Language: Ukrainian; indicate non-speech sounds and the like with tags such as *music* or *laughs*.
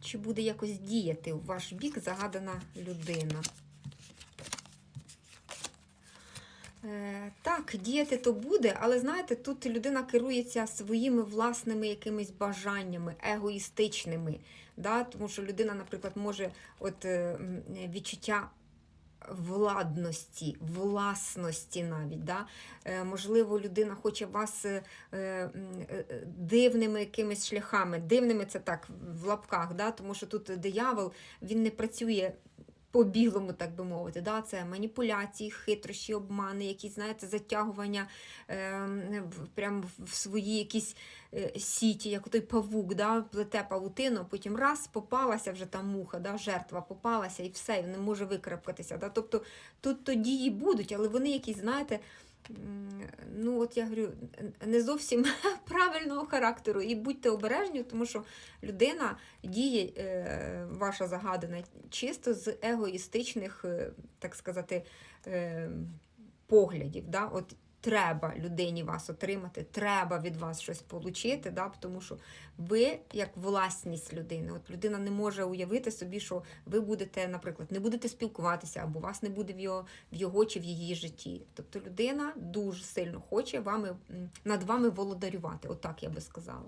чи буде якось діяти в ваш бік загадана людина? Е, Так, діяти то буде, але знаєте, тут людина керується своїми власними якимись бажаннями, егоїстичними. Да? Тому що людина, наприклад, може от, відчуття владності, власності навіть. Да? Е, можливо, людина хоче вас е, е, дивними якимись шляхами. Дивними це так в лапках, да? тому що тут диявол він не працює по білому, так би мовити. Да? Це маніпуляції, хитрощі, обмани, якісь, знаєте, затягування е, в- прям в свої якісь е, сіті, як той павук, да? плете павутину, потім раз попалася вже та муха, да? жертва попалася і все, і не може викрапкатися. Да? Тобто тут то дії будуть, але вони якісь, знаєте, ну от я говорю, не зовсім *laughs* правильного характеру. І будьте обережні, тому що людина діє, е, ваша загадана, чисто з егоїстичних, е, так сказати, е, поглядів. Да? От треба людині вас отримати, треба від вас щось отримати, да? тому що ви як власність людини. От людина не може уявити собі, що ви будете, наприклад, не будете спілкуватися, або вас не буде в його, в його чи в її житті. Тобто людина дуже сильно хоче вами, над вами володарювати, отак я би сказала.